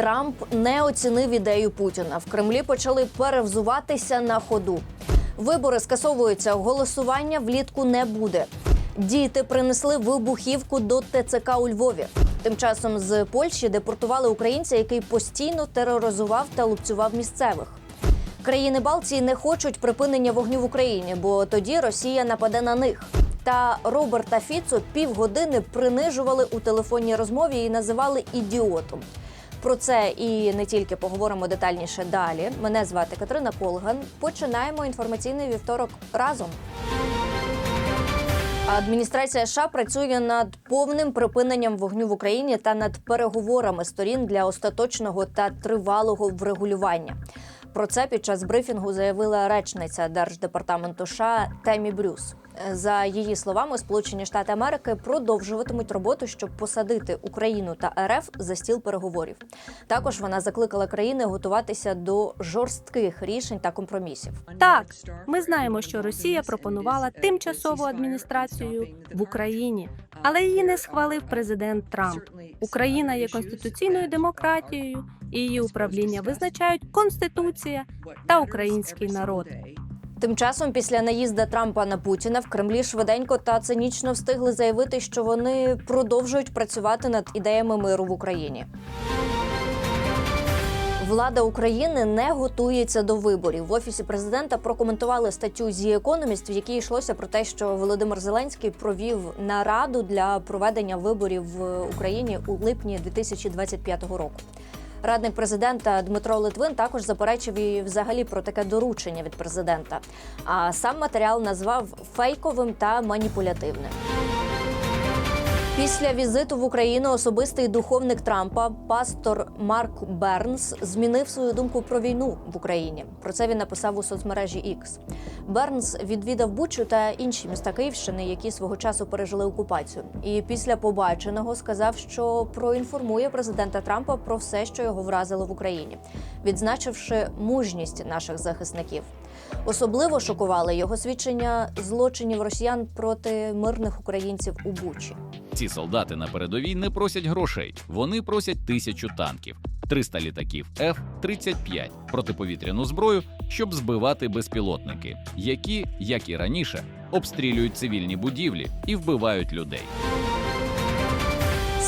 Трамп не оцінив ідею Путіна. В Кремлі почали перевзуватися на ходу. Вибори скасовуються, голосування влітку не буде. Діти принесли вибухівку до ТЦК у Львові. Тим часом з Польщі депортували українця, який постійно тероризував та лупцював місцевих. Країни Балтії не хочуть припинення вогню в Україні, бо тоді Росія нападе на них. Та Роберта Фіцо півгодини принижували у телефонній розмові і називали ідіотом. Про це і не тільки поговоримо детальніше далі. Мене звати Катерина Полган. Починаємо інформаційний вівторок разом. Адміністрація США працює над повним припиненням вогню в Україні та над переговорами сторін для остаточного та тривалого врегулювання. Про це під час брифінгу заявила речниця Держдепартаменту США Темі Брюс. За її словами, Сполучені Штати Америки продовжуватимуть роботу, щоб посадити Україну та РФ за стіл переговорів. Також вона закликала країни готуватися до жорстких рішень та компромісів. Так, ми знаємо, що Росія пропонувала тимчасову адміністрацію в Україні, але її не схвалив президент Трамп. Україна є конституційною демократією, і її управління визначають конституція та український народ. Тим часом, після наїзда Трампа на Путіна в Кремлі швиденько та цинічно встигли заявити, що вони продовжують працювати над ідеями миру в Україні. Влада України не готується до виборів. В офісі президента прокоментували статтю The Economist, в якій йшлося про те, що Володимир Зеленський провів нараду для проведення виборів в Україні у липні 2025 року. Радник президента Дмитро Литвин також заперечив і взагалі про таке доручення від президента. А сам матеріал назвав фейковим та маніпулятивним. Після візиту в Україну особистий духовник Трампа, пастор Марк Бернс, змінив свою думку про війну в Україні. Про це він написав у соцмережі X. Бернс відвідав Бучу та інші міста Київщини, які свого часу пережили окупацію. І після побаченого сказав, що проінформує президента Трампа про все, що його вразило в Україні, відзначивши мужність наших захисників. Особливо шокували його свідчення злочинів росіян проти мирних українців у Бучі. Ці солдати на передовій не просять грошей. Вони просять тисячу танків, 300 літаків F-35, протиповітряну зброю, щоб збивати безпілотники, які, як і раніше, обстрілюють цивільні будівлі і вбивають людей.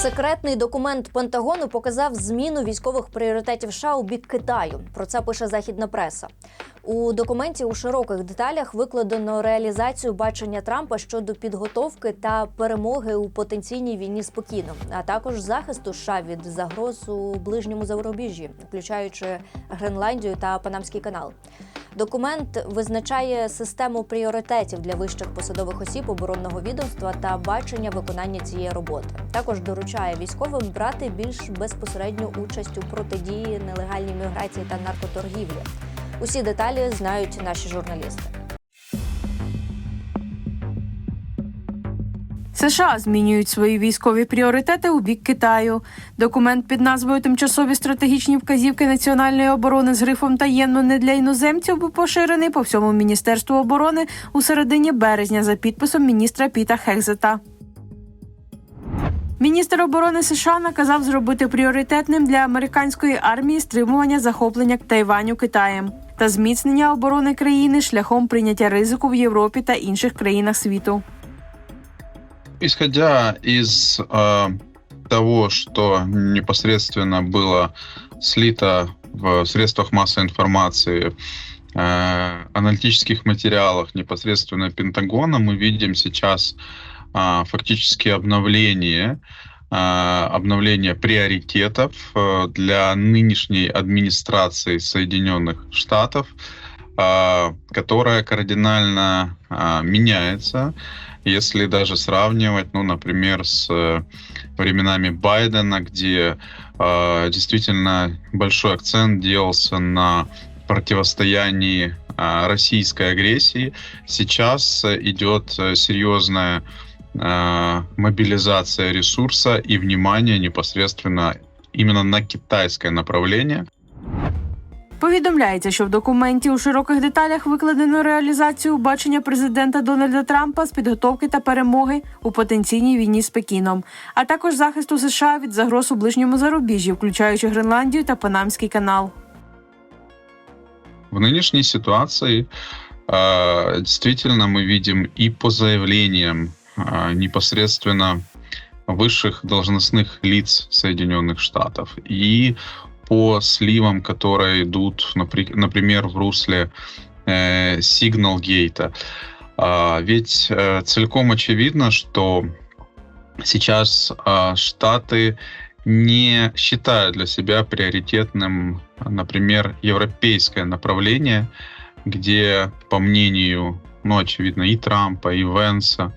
Секретний документ Пентагону показав зміну військових пріоритетів США у бік Китаю. Про це пише західна преса. У документі у широких деталях викладено реалізацію бачення Трампа щодо підготовки та перемоги у потенційній війні спокійно, а також захисту США від загроз у ближньому зарубіжжі, включаючи Гренландію та Панамський канал. Документ визначає систему пріоритетів для вищих посадових осіб оборонного відомства та бачення виконання цієї роботи. Також доручає військовим брати більш безпосередню участь у протидії нелегальній міграції та наркоторгівлі. Усі деталі знають наші журналісти. США змінюють свої військові пріоритети у бік Китаю. Документ під назвою Тимчасові стратегічні вказівки національної оборони з грифом таємно не для іноземців був поширений по всьому міністерству оборони у середині березня за підписом міністра Піта Хекзета. Міністр оборони США наказав зробити пріоритетним для американської армії стримування захоплення Тайваню Китаєм та зміцнення оборони країни шляхом прийняття ризику в Європі та інших країнах світу. Исходя из э, того, что непосредственно было слито в средствах массовой информации, э, аналитических материалах непосредственно Пентагона, мы видим сейчас э, фактически обновление э, обновление приоритетов э, для нынешней администрации Соединенных Штатов, которая кардинально э, меняется если даже сравнивать, ну, например, с э, временами Байдена, где э, действительно большой акцент делался на противостоянии российской агрессии, сейчас идет э, серьезная мобилизация ресурса и внимание непосредственно именно на китайское направление. Повідомляється, що в документі у широких деталях викладено реалізацію бачення президента Дональда Трампа з підготовки та перемоги у потенційній війні з Пекіном, а також захисту США від загроз у ближньому зарубіжжі, включаючи Гренландію та Панамський канал. В нынешней ситуации э, действительно мы видим и по заявлениям э, непосредственно высших должностных лиц Соединенных Штатов, и по сливам, которые идут, напри- например, в русле э, Signal Gate. А, ведь э, целиком очевидно, что сейчас э, Штаты не считают для себя приоритетным, например, европейское направление, где, по мнению, ну, очевидно, и Трампа, и Венса,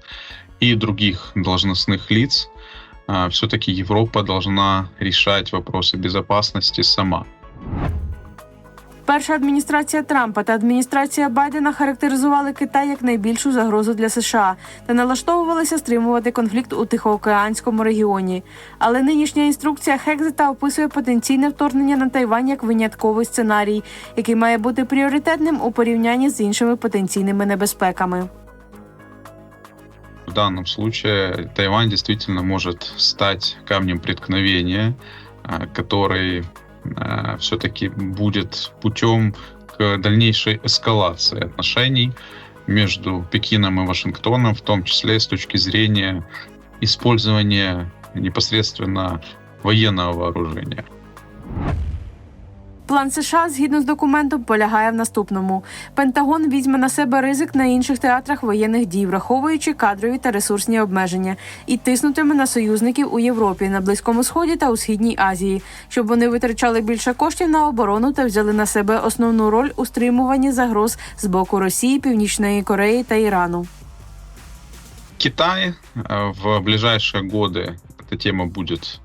и других должностных лиц, все-таки Европа должна решать вопросы безопасности сама. Перша адміністрація Трампа та адміністрація Байдена характеризували Китай як найбільшу загрозу для США та налаштовувалися стримувати конфлікт у Тихоокеанському регіоні. Але нинішня інструкція Хекзета описує потенційне вторгнення на Тайвань як винятковий сценарій, який має бути пріоритетним у порівнянні з іншими потенційними небезпеками. Данном случае Тайвань действительно может стать камнем преткновения, а, который все-таки будет путем к дальнейшей эскалации отношений между Пекином и Вашингтоном, в том числе с точки зрения использования непосредственно военного вооружения. План США згідно з документом полягає в наступному: Пентагон візьме на себе ризик на інших театрах воєнних дій, враховуючи кадрові та ресурсні обмеження, і тиснутиме на союзників у Європі, на Близькому Сході та у Східній Азії, щоб вони витрачали більше коштів на оборону та взяли на себе основну роль у стримуванні загроз з боку Росії, Північної Кореї та Ірану. Китай э, в ближайшие годы эта тема будет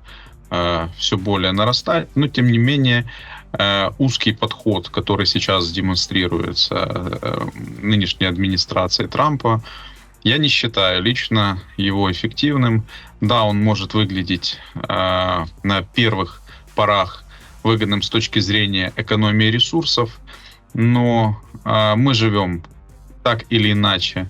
все более нарастать, но тем не менее э, узкий подход, который сейчас демонстрируется э, нынешней администрацией Трампа, я не считаю лично его эффективным. Да, он может выглядеть э, на первых порах выгодным с точки зрения экономии ресурсов, но э, мы живем так или иначе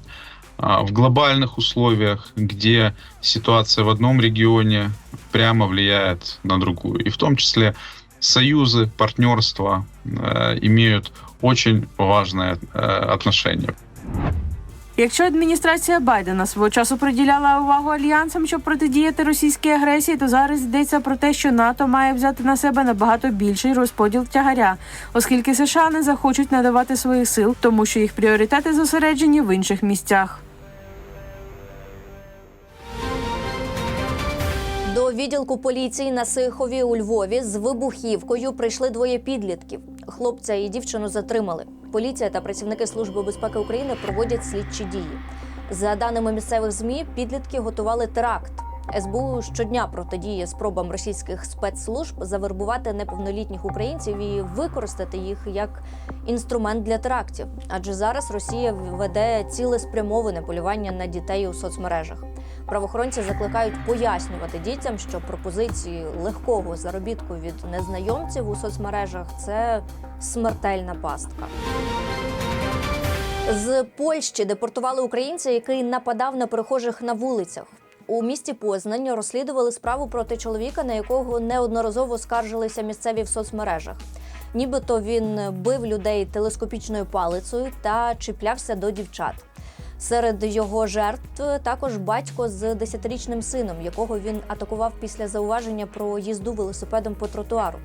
в глобальных условиях, где ситуация в одном регионе прямо влияет на другую. И в том числе союзы, партнерства э, имеют очень важное э, отношение. Якщо адміністрація Байдена свого часу приділяла увагу альянсам, щоб протидіяти російській агресії, то зараз йдеться про те, що НАТО має взяти на себе набагато більший розподіл тягаря, оскільки США не захочуть надавати своїх сил, тому що їх пріоритети зосереджені в інших місцях. До відділку поліції на Сихові у Львові з вибухівкою прийшли двоє підлітків. Хлопця і дівчину затримали. Поліція та працівники Служби безпеки України проводять слідчі дії. За даними місцевих змі, підлітки готували теракт. СБУ щодня протидіє спробам російських спецслужб завербувати неповнолітніх українців і використати їх як інструмент для терактів. Адже зараз Росія веде цілеспрямоване полювання на дітей у соцмережах. Правоохоронці закликають пояснювати дітям, що пропозиції легкого заробітку від незнайомців у соцмережах це смертельна пастка. З Польщі депортували українця, який нападав на перехожих на вулицях. У місті Познань розслідували справу проти чоловіка, на якого неодноразово скаржилися місцеві в соцмережах. Нібито він бив людей телескопічною палицею та чіплявся до дівчат. Серед його жертв також батько з 10-річним сином, якого він атакував після зауваження про їзду велосипедом по тротуару.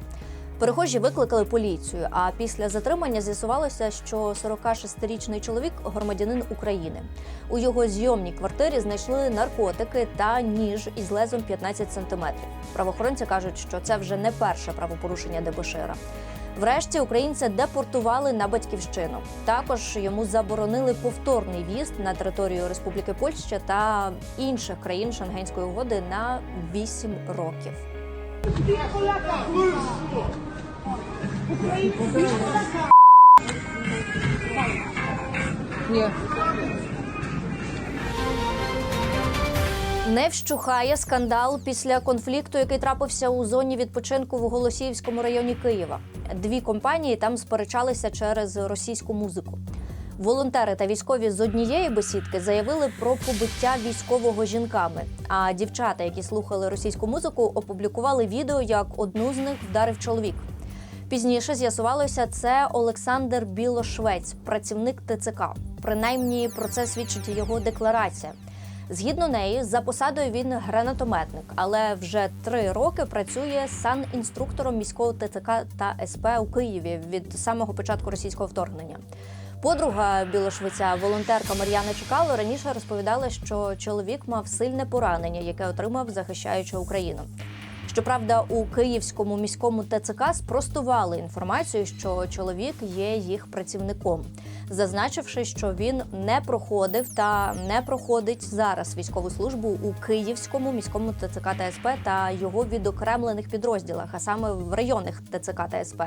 Перехожі викликали поліцію. А після затримання з'ясувалося, що 46-річний чоловік громадянин України. У його зйомній квартирі знайшли наркотики та ніж із лезом 15 сантиметрів. Правоохоронці кажуть, що це вже не перше правопорушення дебошира. Врешті українця депортували на батьківщину. Також йому заборонили повторний в'їзд на територію Республіки Польща та інших країн Шенгенської угоди на 8 років. Не вщухає скандал після конфлікту, який трапився у зоні відпочинку в Голосіївському районі Києва. Дві компанії там сперечалися через російську музику. Волонтери та військові з однієї бесідки заявили про побиття військового жінками. А дівчата, які слухали російську музику, опублікували відео, як одну з них вдарив чоловік. Пізніше з'ясувалося, це Олександр Білошвець, працівник ТЦК. Принаймні про це свідчить його декларація. Згідно неї, за посадою він гранатометник, але вже три роки працює санінструктором міського ТЦК та СП у Києві від самого початку російського вторгнення. Подруга білошвиця, волонтерка Мар'яна Чекало, раніше розповідала, що чоловік мав сильне поранення, яке отримав, захищаючи Україну. Щоправда, у київському міському ТЦК спростували інформацію, що чоловік є їх працівником, зазначивши, що він не проходив та не проходить зараз військову службу у київському міському ТЦК та СП та його відокремлених підрозділах, а саме в районних ТЦК та СП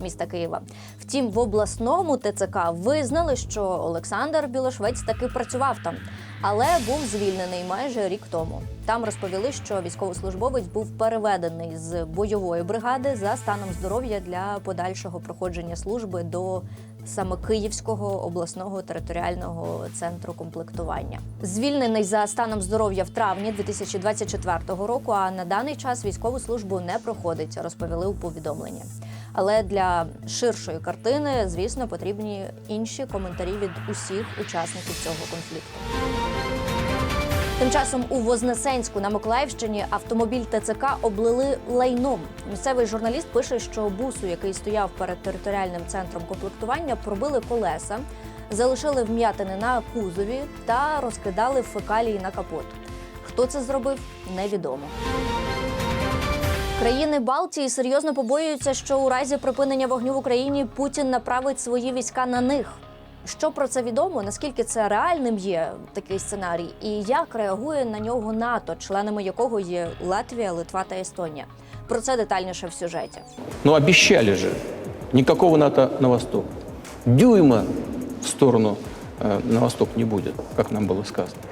міста Києва. Втім, в обласному ТЦК визнали, що Олександр Білошвець таки працював там, але був звільнений майже рік тому. Там розповіли, що військовослужбовець був переведений з бойової бригади за станом здоров'я для подальшого проходження служби до саме Київського обласного територіального центру комплектування. Звільнений за станом здоров'я в травні 2024 року. А на даний час військову службу не проходить, розповіли у повідомленні. Але для ширшої картини, звісно, потрібні інші коментарі від усіх учасників цього конфлікту. Тим часом у Вознесенську на Миколаївщині автомобіль ТЦК облили лайном. Місцевий журналіст пише, що бусу, який стояв перед територіальним центром комплектування, пробили колеса, залишили вм'ятини на кузові та розкидали фекалії на капот. Хто це зробив, невідомо. Країни Балтії серйозно побоюються, що у разі припинення вогню в Україні Путін направить свої війська на них. Що про це відомо? Наскільки це реальним є такий сценарій, і як реагує на нього НАТО, членами якого є Латвія, Литва та Естонія? Про це детальніше в сюжеті. Но обещали же, никакого НАТО на восток. Дюйма в сторону э, на восток не будет, как нам было сказано.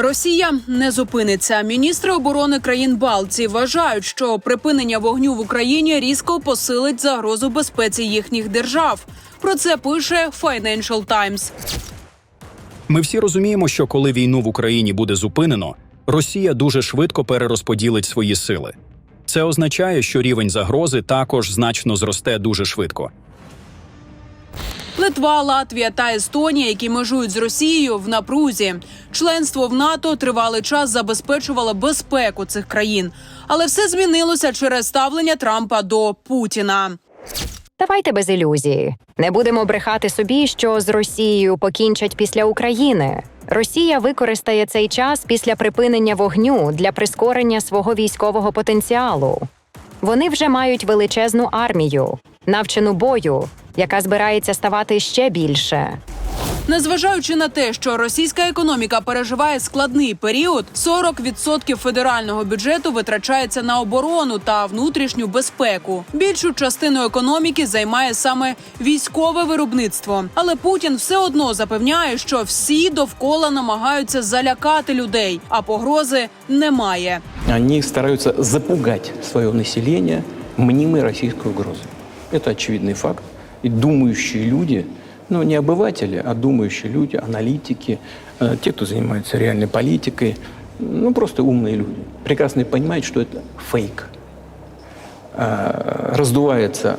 Росія не зупиниться. Міністри оборони країн Балтії вважають, що припинення вогню в Україні різко посилить загрозу безпеці їхніх держав. Про це пише Financial Times. Ми всі розуміємо, що коли війну в Україні буде зупинено, Росія дуже швидко перерозподілить свої сили. Це означає, що рівень загрози також значно зросте дуже швидко. Литва, Латвія та Естонія, які межують з Росією, в напрузі. Членство в НАТО тривалий час забезпечувало безпеку цих країн, але все змінилося через ставлення Трампа до Путіна. Давайте без ілюзії. Не будемо брехати собі, що з Росією покінчать після України. Росія використає цей час після припинення вогню для прискорення свого військового потенціалу. Вони вже мають величезну армію, навчену бою, яка збирається ставати ще більше. Незважаючи на те, що російська економіка переживає складний період, 40% федерального бюджету витрачається на оборону та внутрішню безпеку. Більшу частину економіки займає саме військове виробництво. Але Путін все одно запевняє, що всі довкола намагаються залякати людей, а погрози немає. Они стараются запугать свое население мнимой российской угрозой. Это очевидный факт. И думающие люди, ну не обыватели, а думающие люди, аналитики, э, те, кто занимается реальной политикой, ну просто умные люди, прекрасно понимают, что это фейк. Э, Раздувается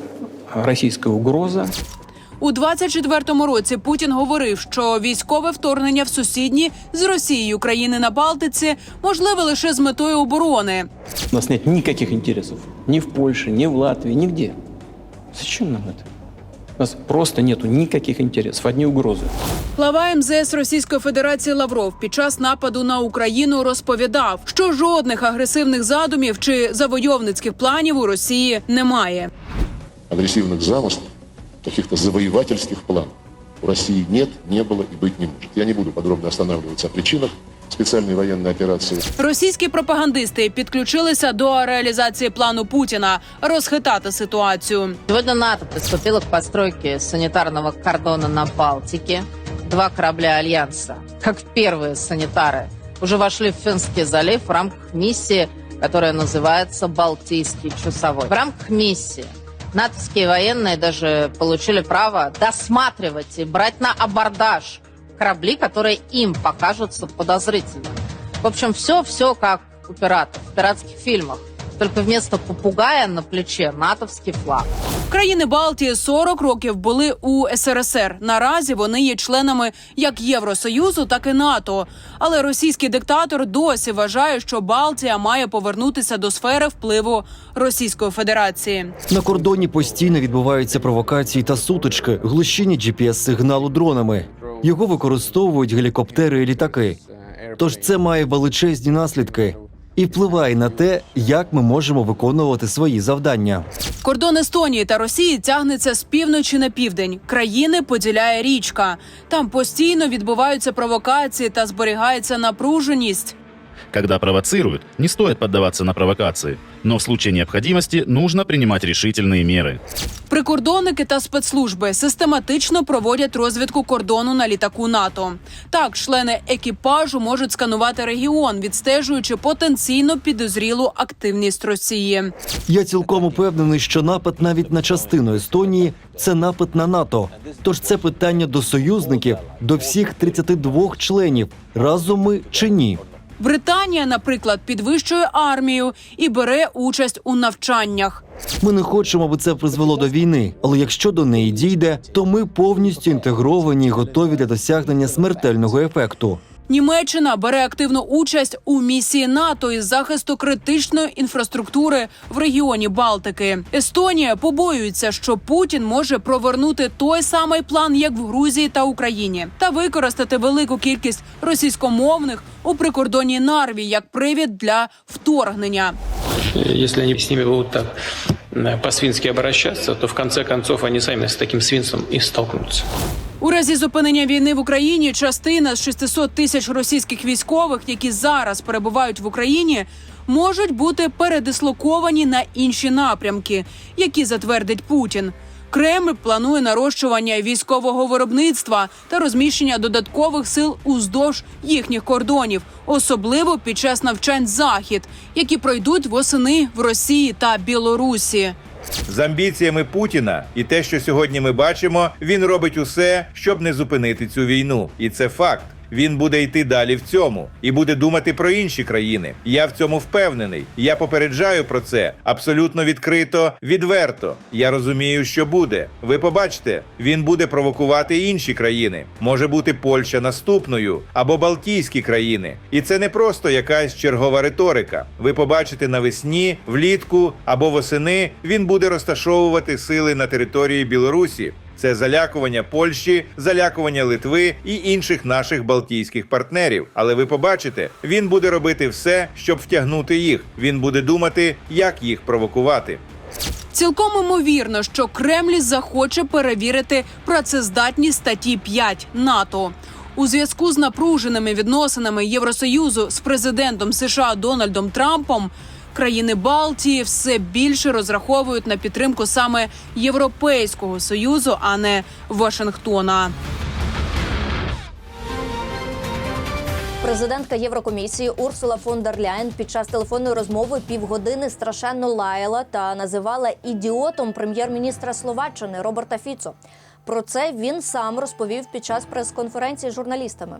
российская угроза, У 24-му році Путін говорив, що військове вторгнення в сусідні з Росією країни на Балтиці можливе лише з метою оборони. У нас нет никаких интересов ни в Польше, ни в Латвии, нигде. Зачем нам это? У нас просто нету никаких интересов, одни угрозы. Глава МЗС Російської Федерації Лавров під час нападу на Україну розповідав, що жодних агресивних задумів чи завойовницьких планів у Росії немає. агрессивных замыслов, каких-то завоевательских планов у России нет, не было и быть не может. Я не буду подробно останавливаться о причинах специальной военной операции. Російські пропагандисти підключилися до реалізації плану Путіна розхитати ситуацію. Сегодня НАТО приступило к постройке санитарного кордона на Балтике. Два корабля Альянса, как первые санитары, уже вошли в Финский залив в рамках миссии, которая называется «Балтийский часовой». В рамках миссии натовские военные даже получили право досматривать и брать на абордаж корабли, которые им покажутся подозрительными. В общем, все-все как у пиратов, в пиратских фильмах. Только вместо попугая на плече натовский флаг. Країни Балтії 40 років були у СРСР. Наразі вони є членами як Євросоюзу, так і НАТО. Але російський диктатор досі вважає, що Балтія має повернутися до сфери впливу Російської Федерації. На кордоні постійно відбуваються провокації та сутички, глушіння GPS-сигналу дронами. Його використовують гелікоптери і літаки. Тож це має величезні наслідки і впливає на те, як ми можемо виконувати свої завдання. Кордон Естонії та Росії тягнеться з півночі на південь. Країни поділяє річка. Там постійно відбуваються провокації та зберігається напруженість. Когда провоцируют, не стоит поддаваться на провокации, но в случае необходимости нужно принимать решительные меры. Прикордонники та спецслужби систематично проводять розвідку кордону на літаку НАТО. Так, члени екіпажу можуть сканувати регіон, відстежуючи потенційно підозрілу активність Росії. Я цілком упевнений, що напад навіть на частину Естонії це напад на НАТО. Тож це питання до союзників, до всіх 32 членів, разом ми чи ні. Британія, наприклад, підвищує армію і бере участь у навчаннях. Ми не хочемо, аби це призвело до війни, але якщо до неї дійде, то ми повністю інтегровані і готові для досягнення смертельного ефекту. Німеччина бере активну участь у місії НАТО із захисту критичної інфраструктури в регіоні Балтики. Естонія побоюється, що Путін може провернути той самий план, як в Грузії та Україні, та використати велику кількість російськомовних у прикордонній Нарві як привід для вторгнення. Если они с ними будут так э, по-свински обращаться, то в конце концов они сами с таким свинством и столкнутся. У разі зупинення війни в Україні частина з 600 тисяч російських військових, які зараз перебувають в Україні, можуть бути передислоковані на інші напрямки, які затвердить Путін. Кремль планує нарощування військового виробництва та розміщення додаткових сил уздовж їхніх кордонів, особливо під час навчань захід, які пройдуть восени в Росії та Білорусі. З амбіціями Путіна і те, що сьогодні ми бачимо, він робить усе, щоб не зупинити цю війну. І це факт. Він буде йти далі в цьому і буде думати про інші країни. Я в цьому впевнений. Я попереджаю про це абсолютно відкрито, відверто. Я розумію, що буде. Ви побачите, він буде провокувати інші країни. Може бути Польща наступною або Балтійські країни. І це не просто якась чергова риторика. Ви побачите навесні, влітку або восени він буде розташовувати сили на території Білорусі. Це залякування Польщі, залякування Литви і інших наших балтійських партнерів. Але ви побачите, він буде робити все, щоб втягнути їх. Він буде думати, як їх провокувати. Цілком імовірно, що Кремль захоче перевірити працездатність статті 5 НАТО. У зв'язку з напруженими відносинами Євросоюзу з президентом США Дональдом Трампом країни Балтії все більше розраховують на підтримку саме Європейського союзу, а не Вашингтона. Президентка Єврокомісії Урсула фон дер Ляєн під час телефонної розмови півгодини страшенно лаяла та називала ідіотом прем'єр-міністра Словаччини Роберта Фіцо. Про це він сам розповів під час прес-конференції з журналістами.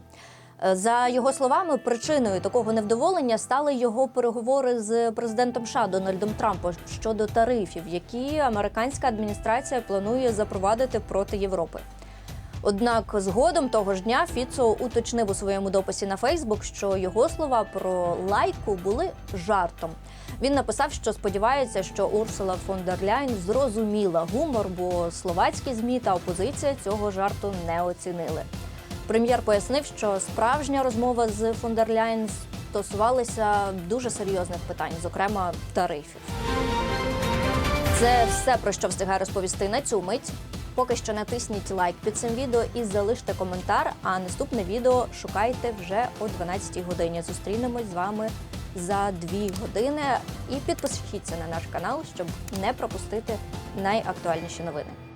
Е, За його словами, причиною такого невдоволення стали його переговори з президентом США Дональдом Трампом щодо тарифів, які американська адміністрація планує запровадити проти Європи. Однак згодом того ж дня Фіцо уточнив у своєму дописі на Фейсбук, що його слова про лайку були жартом. Він написав, що сподівається, що Урсула фон дер Ляйн зрозуміла гумор, бо словацькі змі та опозиція цього жарту не оцінили. Прем'єр пояснив, що справжня розмова з фон дер стосувалася дуже серйозних питань, зокрема тарифів. Це все про що встигаю розповісти на цю мить. Поки що натисніть лайк під цим відео і залиште коментар. А наступне відео шукайте вже о 12-й годині. Зустрінемось з вами за 2 години. І підпишіться на наш канал, щоб не пропустити найактуальніші новини.